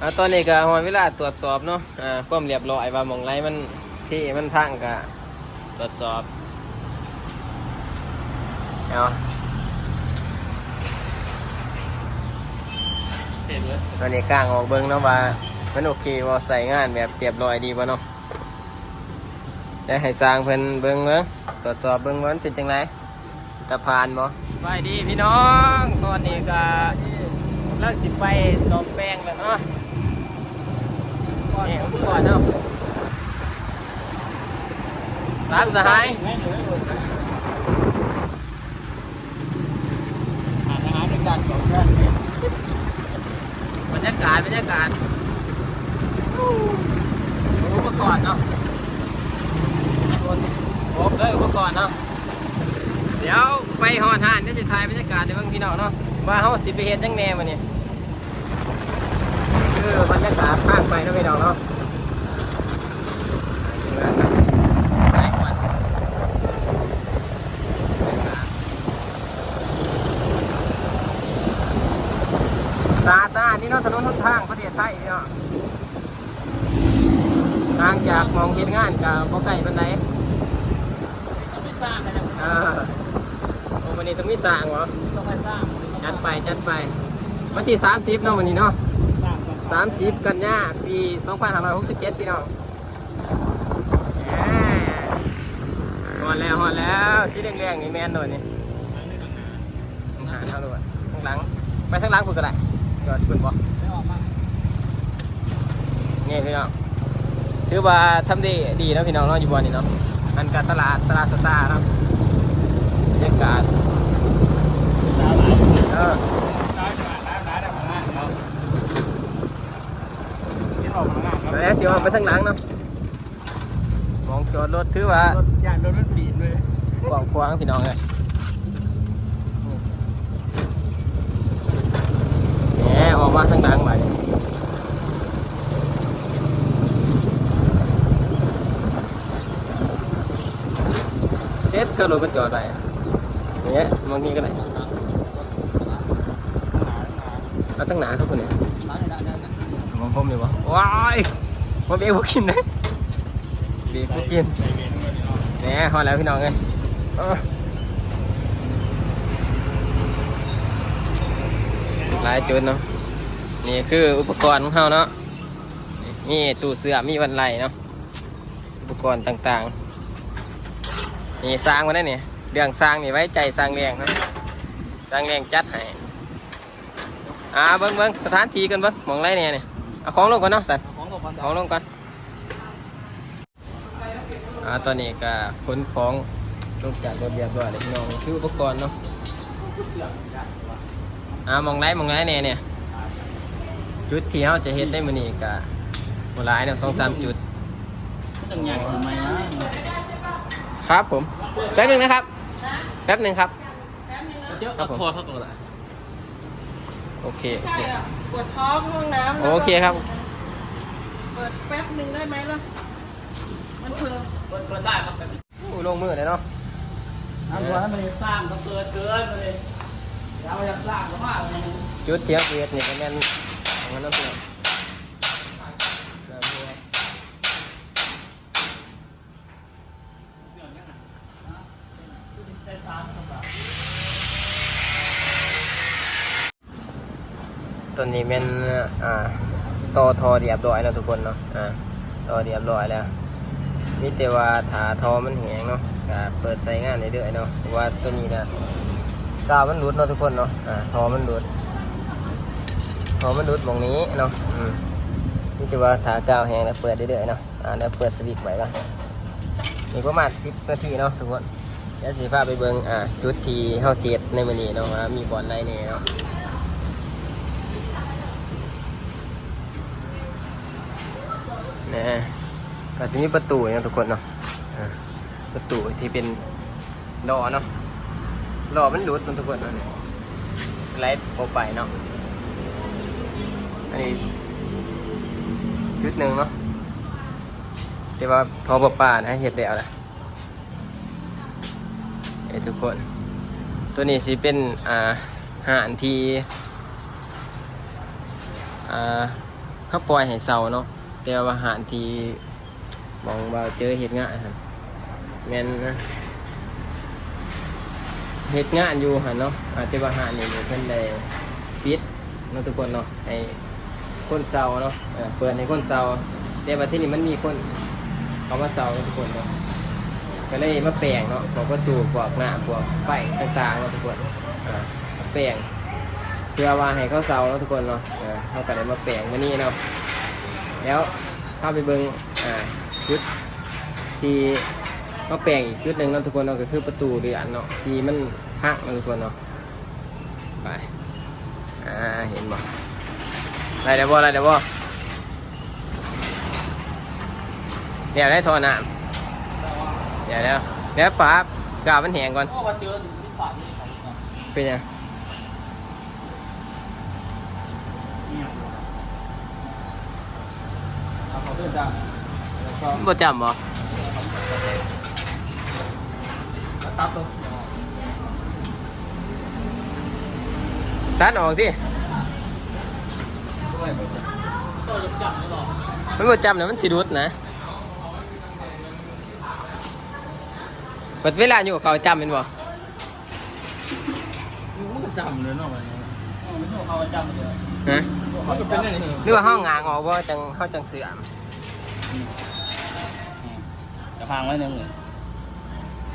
อ่าตอนนี้ก็หอยเวลาตรวจสอบเนาะอ่าความเรียบร้อยว่ามองไรมันที่มันพังก็ตรวจสอบเอาตอนนี้กลางออกเบิ้งเนาะว่ามันโอเคว่าใส่งานแบบเรียบร้อยดีบ่เนาะได้ให้สร้างเพิ่นเบิ้งเบิ้งตรวจสอบเบิ้งว่ามันเป็นจังไรตะพานบ่ไปดีพี่น้องตอนนี้ก็เลิกสิไปสอบแป้งแล้วเนาะ นี่อุปกรณ์เนาะสามสหายแม่หนูไม่รู้อ่านอาหารด้วยกันสองบรรยากาศบรรยากาศอุปกรณ์เนาะครบเลยอุปกรณ์เนาะ เดี๋ยวไปหอดหานก็จะถ่ายบรรยากาศในบางพี่น้องเนาะ ว่าเขาสิไปเห็นยังแน่มาเนี่ย คือบรรยากาศภาคไปเนาะพี่น้องเนาะไปก่อนตาตานี่เนาะถนนหนทางประเทศไทยเนาะทางจากมองเห็นงานกับบ่ไก่ปันไดต้องไปสร้างกันนะเออโอ้วันนี้ต้องมีสร้างเหรอต้องไปสร้างจัดไปจัดไปวันที่สามสิบเนาะวันนี้เนาะ สร้างก่อนสามสิบกันยาปีสองพันห้าร้อยหกสิบเจ็ดพี่น้องหมฮอดแล้วฮอดแล้วสีแดงๆนี่แมนโดนนี่หาเท่าด้วยข้างหลัง ไปข้างหลังคุณก็ได้จอดคุณบอกนี่พี่น้องถือว่าทำดีดีนะพี่น้องเนาะอยู่บนนี่เนาะอันการตลาดตลาดสตาร์เนาะบรรยากาศสาวหลายเออ สาวหลายหลายหลายหลายหลายเนาะที่ ออกมาหน้าแล้วสิว่าไปทางหลังเนาะมองจอดรถถือว่ารถยานรถมันปีนเลยกว้างขวางพี่น้องเลยแหมออกมาทางหลังไปเจ็ดก็รถมันจอดไปเนี่ยบางทีก็ไหนเอาตั้งหนาทุกคนเนี่ย มองผมเลยวะว้ายมเบี้ยพวกกินนะเบียพวกกินแหน่พอแล้วพี่น้องเลยหลายจุดเนาะนี่คืออุปกรณ์ของเราเนาะนี่ตู้เสื้อมีวันไหลเนาะอุปกรณ์ต่างๆนี่สร้างมาได้เนี่ยเรื่องสร้างนี่ไว้ใจสร้างแรงเนาะสร้างแรงจัดให้อ่าเบิ้งเบิ้งสถานที่กันเบิ้งมองไรเนี่ยนี่ เอาของลงก่อนเนาะสันของกับพันเอาลงก่อนอ่าตอนนี้ก็ขนของลงจากรถเรียบร้อยเลยพี่น้องคืออุปกรณ์เนาะอ่ามองไรมองไรเนี่ยเนี่ยจุดที่เราจะเฮ็ดได้มื้อนี้ก็บ่หลายเนาะสองสามจุดต้องใหญ่ทำไมนะครับผมแป๊บหนึงนะครับแป๊บหนึงครับเดี๋ยวเอาทัวร์เข้าก่อนละ โอเคโอใช่เคอะปวดท้องห้องน้ำโอเคครับ เปิดแป๊บหนึ่งได้ไหมล่ะ มันเพิ่มเปิดเปิดได้ครับแบบอู้ลงมือเลยเนาะอันว่าให้มันสร้างก็เกิดเกินเลยเราอยากสร้างก็มากเลยจุดเทียบเวียดนี่ก็แม่นของมันเนาะเพื่อน ตัวนี้แม่นอ่าต่อทอเรียบร้อยแล้วทุกคนเนาะอ่าต่อเรียบร้อยแล้วมีแต่ว่าถาทอมันแหงเนาะเปิดใช้งานเรื่อยๆเนาะว่าตัวนี้นะกาวมันหลุดเนาะทุกคนเนาะอ่าทอมันหลุดทอมันหลุดตรงนี้เนาะอืมมีแต่ว่าถากาวแหงแล้วเปิดเรื่อยๆเนาะอ่าแล้วเปิดสวิตช์ไว้ก่อนนี่ประมาณ10นาทีเนาะทุกคนเดี๋ยวสิพาไปเบิ่งอ่าจุดที่เฮาเสียดในมือนี้เนาะมีบอนใดแน่เนาะ นะก็จะมีประตูเนาะทุกคนเนาะประตูที่เป็นล้อเนาะล้อมันดูดมันทุกคนเนาะสไลด์ออกไปเนาะอันนี้จุดหนึ่งเนาะแต่ว่าทอปปลานะเห็ดแล้วนะไอ้ทุกคน ตัวนี้สิเป็นอ่าหานที่อ่าเขาปล่อยให้เซาเนาะ แต่ว่าหารที่มองว่าเจอเห็ดง่ายครับแม่นนะเห็ดงานอยู่หันเนาะอาจจะว่าหารนี่เพิ่นได้ปิดเนาะทุกคนเนาะให้คนเซาเนาะเปิดให้คนเซาแต่ว่าที่นี่มันมีคนเขามาเซาเนาทุกคนเนาะก็เลยมาแปลงเนาะพวกประตูพวกหน้าพวกไฟต่างๆเนาะทุกคนแปลงเพื่อว่าให้เขาเซาเนาะทุกคนเนาะเออเขาก็ได้มาแปลงมานี่เนาะ แล้วเข้าไปเบิงอ่าจุดที่มาแปลงอีกจุดหนึ่งเนาะทุกคนเนาะก็คือประตูเรือนเนาะที่มันพังเนาะทุกคนเนาะไปอ่าเห็นบ่อะไรเดี๋ยวบ่อะไรเดี๋ยวบ่เดี๋ยวได้ทรน้ำเดี๋ยวแล้วเดี๋ยวปาบกาวมันแหงก่อนโอ้มาเจอที่ป่าที่เขาเนี่ยเป็นยัง เอาเขาเดินดังแล้วก็ บ่จำบ่ตัดตัวตัดออกที่ตัวจะจับไม่หรอกมันบ่จำนะมันสิรุดนะบัดเวลาอยู่กับเขาจำเป็นบ่มันก็จำเลยเนาะมันไม่ใช่เขาจำเลยฮะเขาจะเป็นอะไรนี่หรือว่าห้องงางออกว่าจังห้าจังเสื่อม จะพังไว้หนึ่งเลย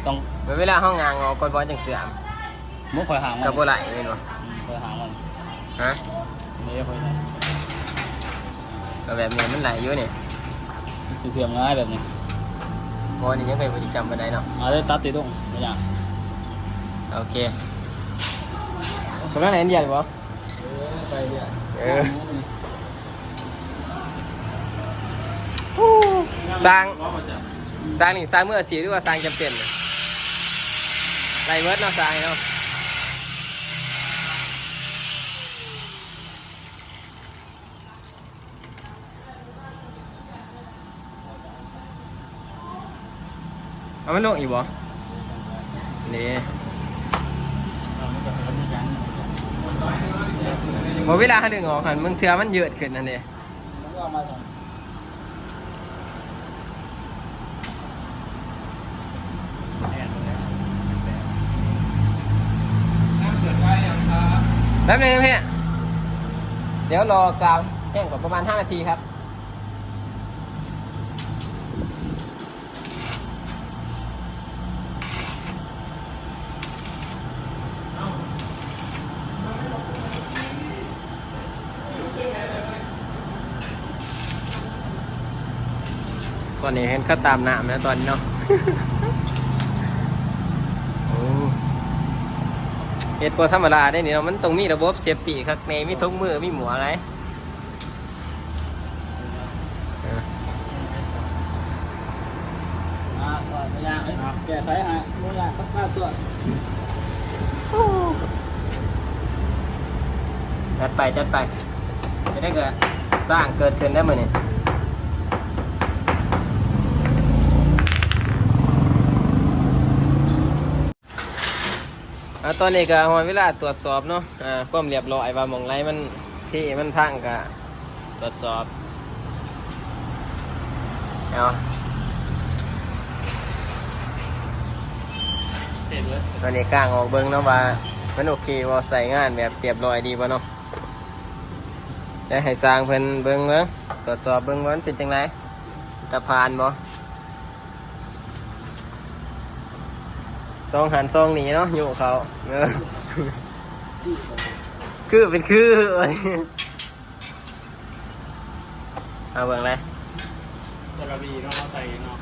ต้องเวลาห้องงานงออกก่อนบ่จังเสื่อมมุกคอยห่างมันกับบ่ไหลแม่นบ่คอยห่างมันฮะนี่คอยก็แบบนี้มันไหลอยู่นี่สีเสียมง่ายแบบนี้บ่นี่ยังเคยบ่ได้จำบ่ได้เนาะเอาได้ตัดตีตรงไม่ยากโอเคตรงนั้นไหนอันเดียวบ่ไปเรื่อยเออ สร้างสร้างนี่สร้างเมื่อสีหรือว่าสร้างจำเป็นไรเวิร์ดเนาะสร้างเนาะเอาไมันลงอีกบ่นี่บ่เวลาเขาดึงออกหันมึงเทือมันเยืดขึ้นนั่นเอง แป๊บนึงนะพี่เดี๋ยวรอกาวแห้งก่อนประมาณ 5 นาทีครับ ตอนนี้เห็นเขาตามน้ำนะตอนนี้เนาะ โอ้ เฮ็ดบ่ธรรมดาได้นี่เนาะมันต้องมีระบบเซฟตี้ครับในมีทุกมือมีหมวกอะไรอออ่าก็ไม่ยากเลยแก้ไขฮะไม่ยาสักห้าตัวจัดไปจัดไปจะได้เกิดสร้างเกิดขึ้นได้มื้อนี้ อ่าตอนนี้ก็ฮอดเวลาตรวจสอบเนาะอ่าความเรียบร้อยว่าหม่องไรมันที่มันพังก็ตรวจสอบเอาตอนนี้กลางออกเบิ่งเนาะว่ามันโอเคว่าใส่งานแบบเรียบร้อยดีบ่เนาะได้ให้สร้างเพิ่นเบิ่งเบิ่งตรวจสอบเบิ่งว่ามันเป็นจังไดตะพานบ่ ซองหันซองหนีเนาะอยู่เขาเออคือเป็นคือเอ้ยเอาเบิ่งเลยจระบีเนาะเราใส่เนาะ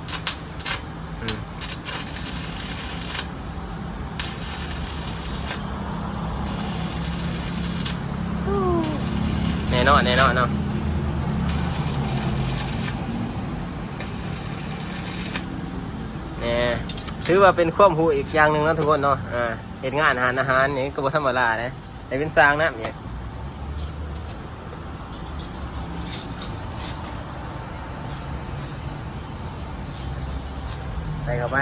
อืมแน่นอนแน่นอนเนาะแน่ ถือว่าเป็นความหูอีกอย่างหนึ่งนะทุกคนเนาะอ่าเห็นงานอาหารอาหารนี่ก็บ่ธรรมดาเลยแต่เป็นสร้างนะเนี่ยใส่เข้าไป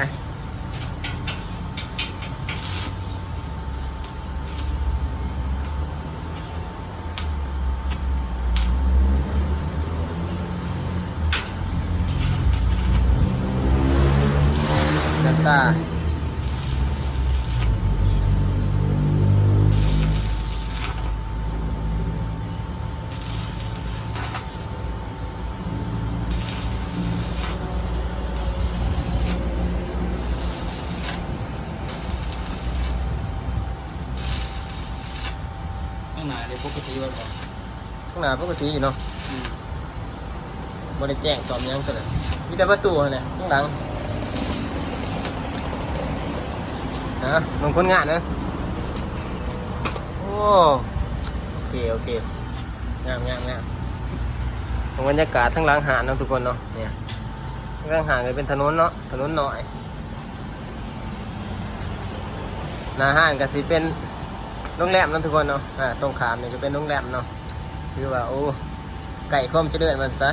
าข้างหน้าเดี๋ยวปกติว่าบอกข้างหน้าปกติอยู่เนาะบริแจ้งตอมหยังกันเลยมีแต่ประตูเนี่ยข้างหลัง นะลงคนงานนะ โอ้โอเคโอเคงามงามงามของบรรยากาศทั้งหลังหาดเนาะทุกคนเนาะเนี่ยทั้งหลังหาดก็เป็นถนนเนาะถนนหน่อยหน้าห้างก็สิเป็นโรงแรมเนาะทุกคนเนาะอ่าตรงขามนี่ก็เป็นโรงแรมเนาะคือว่าโอ้ไก่ข้อมจะเดินมันซะ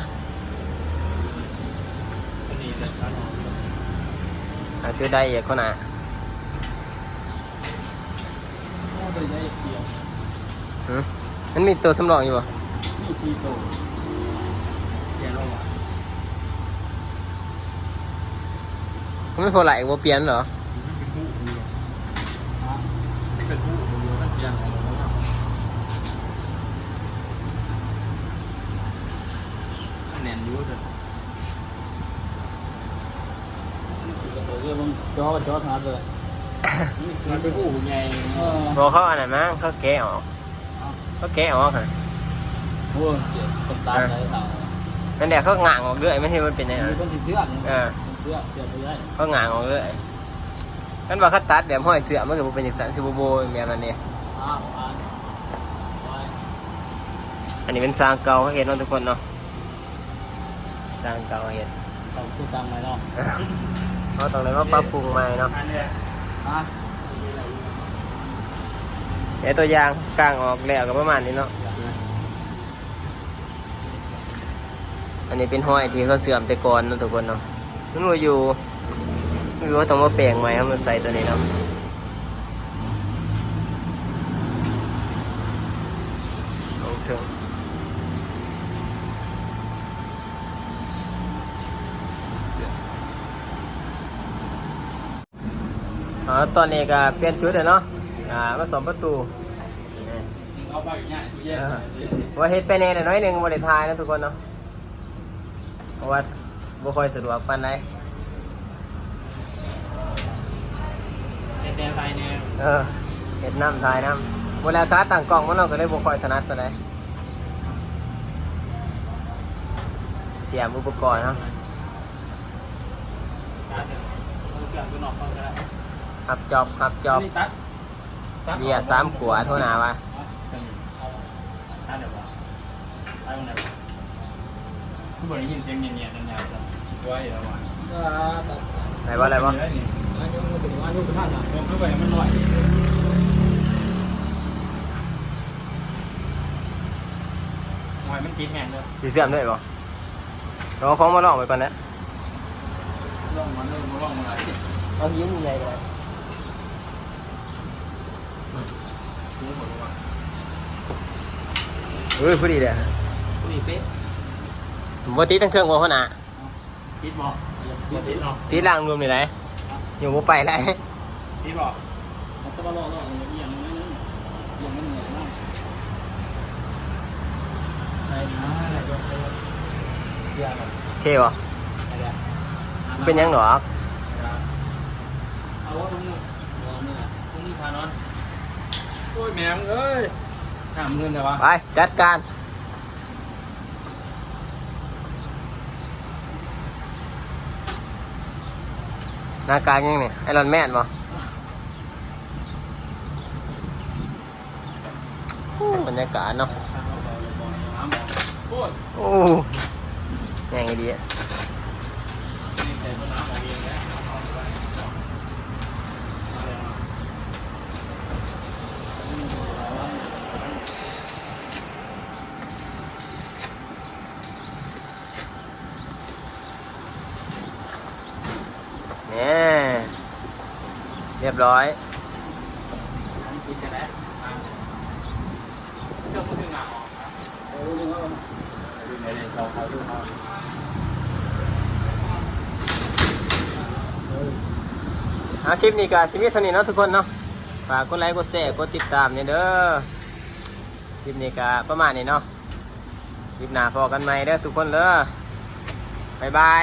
อันนี้นะครับอาคือได้อีกคนอะ โอ้ได้ได้เพียงหืมมันมีตัวสำรองอยู่ป่ะนี่ซีโตเปลี่ยนลงมามันไม่พอไหลว่าเปลี่ยนเหรอเป็นผู้เดียวกันเปลี่ยนของเราแน่นอยู่เถอะเรื่องมึงจอจอทาเลย นี่ซื้อไปผู้ใหญ่เออบอกเขาอันไหนมั้งเขาแกะออกเขาแกะออกค่ะโอ้เจ็บตำตาไหลทางนั่นแหละเขาหงางออกเรื่อยไม่ใช่มันเป็นยังไงมีคนที่เสื้อเนี่ยเออเสื้อเสื้อไปได้เขาหงางออกเรื่อยนั่นว่าเขาตัดแบบห้อยเสื้อมันก็บ่เป็นอย่างสันซิบโบแบบนั้นเนี่ยอ้าวอ่านไปอันนี้เป็นสร้างเก่าเขาเห็นเนาะทุกคนเนาะสร้างเก่าเขาเห็นต้องพูดซ้ำเลยเนาะเขาต้องเลยว่าปรับปรุงใหม่เนาะอะ เดี๋ยวตัวอยางกลางออกแล้วก็ประมาณนี้เนาะ อันนี้เป็นห้อยที่เขาเสื่อมแต่ก่อนเนาะทุกคนเนาะมันว่าอยู่ไม่รู้ว่าต้องมาแปลงใหม่ให้มันใส่ตัวนี้เนาะเอาเถอะอ๋อ ตอนนี้ก็เปลี่ยนชุดเลยเนาะอ่ามาสอมประตูเอาไปง่ายตู้เย็นว่าเฮ็ดไปแน่หน่อยหนึ่งบริทายนะทุกคนเนาะเพราะว่าบ่ค่อยสะดวกปานใดเอ็นเดนไซเนี่ยเออเฮ็ดน้ำทายน้ำเวลาค้าต่างกล่องมันเราก็เลยบ่ค่อยถนัดปานใดเตรียมอุปกรณ์เนาะการเสื่อมตัวนอกต้องได้ หับจอบหับจอบตัดเบียร์สามขวดเท่าหนาวะตัดเดี๋ยวว่าตัดตรงไหนผู้บริยินเสียงเงียบๆยาวๆตัวเอ๋วะไหนว่าอะไรวะอันนี้มันเป็นว่าลูกเป็นท่าสั่งผมเข้าไปมันหน่อยหอยมันติดแห้งเลยสิเสื่อมด้วยบ่เราเอาของมาลองไว้ก่อนนะล่องมาเริ่มมาล่องมาอะไรเอายิ้มใหญ่เลย รู้หมดว่าเฮ้ยพอดีเลยผู้นี้เป๊ะบ่ติดทั้งเครื่องบ่เขาหนาติดบอกติดเนาะติดล่างรวมนี่แหละอยู่บ่ไปแล้วติดบอกมันก็มาล่อล่ออย่างนี้อย่างนี้อย่างนี้เหนื่อยมากไหนนะไหนก็เสียหน่อยโอเคบ่ไหนเนี่ยเป็นหยังหรอเอาว่ามึงนอนเนี่ยมึงพานอนโอ้ยแม่งเอ้ยห้ามเงินแต่ว่าไป จัดการ หน้ากากยังเนี่ยไอรอนแมนบ่อู้บรรยากาศเนาะโอ้ยโอ้แม่งไอเดียนี่ใส่ต้นน้ำของเองแล้ว เรียบร้อยเอาคลิปนี้ก็สิมีเท่านี้เนาะทุกคนเนาะฝากกดไลค์กดแชร์กดติดตามเนี่ยเด้อคลิปนี้ก็ประมาณนี้เนาะคลิปหน้าพอกันใหม่เด้อทุกคนเด้อบ๊ายบาย